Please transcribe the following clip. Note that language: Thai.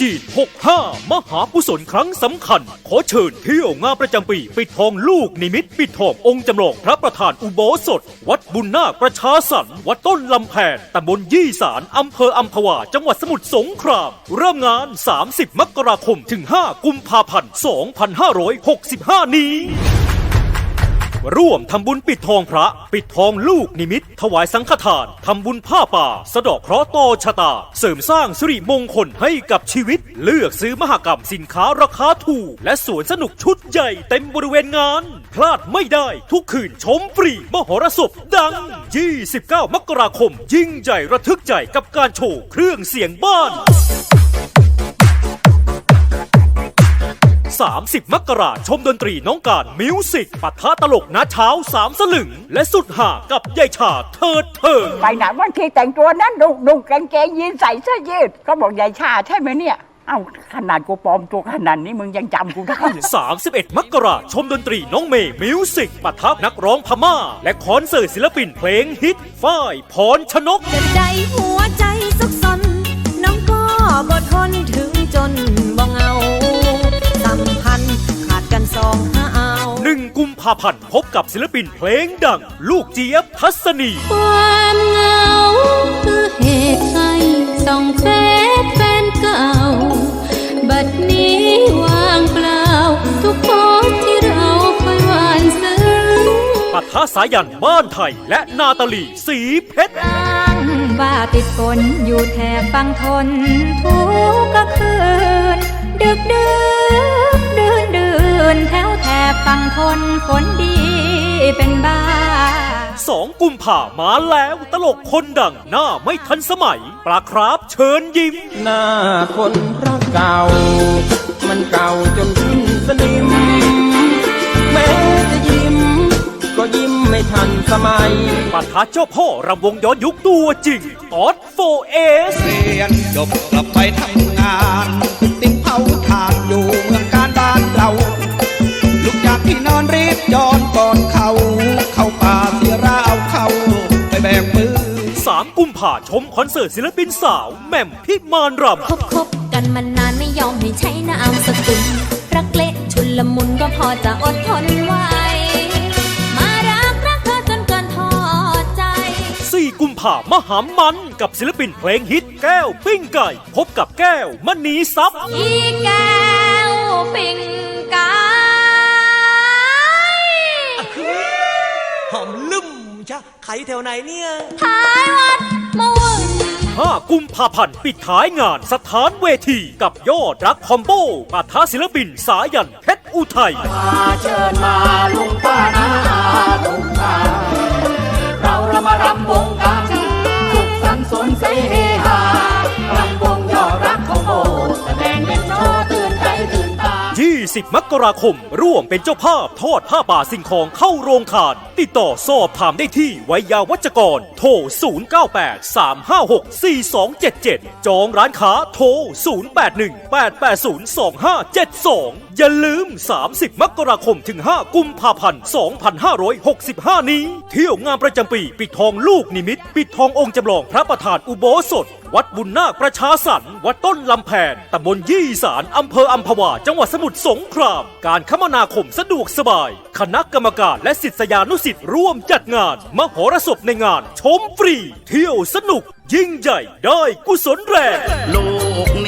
จีน 65 มหากุศลครั้งสำคัญ ขอเชิญเที่ยวงานประจำปี ปิดทองลูกนิมิต ปิดทององค์จำลองพระประธานอุโบสถ วัดบุญนาคประชาสรรวัดต้นลำแพนตำบลยี่สารอำเภออัมพวา จังหวัดสมุทรสงคราม เริ่มงาน 30 มกราคม ถึง 5 กุมภาพันธ์ 2565 นี้ ร่วมทำบุญปิดทองพระ ปิดทองลูกนิมิต ถวายสังฆทานทำบุญผ้าป่า สะดอกเคราะห์ต่อชะตา เสริมสร้างสิริมงคลให้กับชีวิต เลือกซื้อมหกรรมสินค้าราคาถูก และสวนสนุกชุดใหญ่เต็มบริเวณงาน พลาดไม่ได้ทุกคืนชมฟรีมหรสพดัง 29 มกราคม ยิ่งใหญ่ระทึกใจกับการโชว์เครื่องเสียงบ้าน 30 มกราชมดนตรีน้องการมิวสิกปะทะตลกนาเช้าสามสลึง และสุดหากับยายชาเทิดเทิงไปไหนวันที่แต่งตัวนั้นดุดุกางเกงยีนใส่เสื้อยืด ก็บอกยายชาใช่ไหมเนี่ย เอ้าขนาดกูปลอมตัวขนาดนี้มึงยังจำกูได้31 มกราชมดนตรีน้องเมย์มิวสิกปะทะนักร้องพม่า และคอนเสิร์ตศิลปินเพลงฮิตฝ้ายพรชนกแต่ใจหัวใจสุกสนน้องก็บ่ทนถึงจนาพันธ์พบกับศิลปินเพลงดัง ลูกเจี๊ยบทัศนี ความเหงาคือเหตุให้ส่องเฟซแฟนเก่า บัดนี้ว่างเปล่า ทุกโพสต์ที่เราเคยหวานซึ้งปะทะสายันบ้านไทย และนาตาลีสีเพชร อ้างว่าติดฝนอยู่แถบฟังทนทุกกะคืน ดึกดื่น นดื่นแถวแถบฟังทนฝนดีเป็นบ้า2กุมภามาแล้วตลกคนดังหน้าไม่ทันสมัย ปลาคราฟเชิญยิ้ม หน้าคนรักเก่า มันเก่าจนสิ้นสนิม แม้จะยิ้ม ก็ยิ้มไม่ทันสมัยปะทะเจ้าพ่อรำวงย้อนยุคตัวจริงออสโฟเอสเรียนจบกลับไปทำงานาป่าเสียราวเข้าไปแบกมือ3กุมภาชมคอนเสิร์ตศิลปินสาวแหม่มพิมานรำคบคบกันมานานไม่ยอมให้ใช้น้ำสกุลรักเละชุนละมุนก็พอจะอดทนไหวมารักรักเธอจนเกินพอใจ4กุมภามหามันกับศิลปินเพลงฮิตแก้วปิ้งไก่ พบกับแก้วมณีซับอีแก้ จ้ะใครแถวไหนเนี่ย ท้ายวัดมะวึง 5 กุมภาพันธ์ปิดท้ายงานสถานเวทีกับยอดรักคอมโบปะทะศิลปินสายันเพชรอุทัยเชิญมาลุงป้านาอาลุงป้าเรา 10 มกราคม ร่วมเป็นเจ้าภาพทอดผ้าป่าสิ่งของเข้าโรงทาน ติดต่อสอบถามได้ที่ไวยาวัจกร โทร 098 356 4277 จองร้านค้าโทร 081 880 2572อย่าลืม 30 มกราคมถึง 5 กุมภาพันธ์ 2565 นี้ เที่ยวงานประจำปี ปิดทองลูกนิมิต ปิดทององค์จำลองพระประธานอุโบสถ วัดบุญนาคประชาสรรวัดต้นลำแพนตำบลยี่สารอำเภออัมพวา จังหวัดสมุทรสงคราม การคมนาคมสะดวกสบาย คณะกรรมการและศิษยานุสิษย์ร่วมจัดงาน มหรสพในงาน ชมฟรี เที่ยวสนุก ยิ่งใหญ่ได้กุศลแรงลูก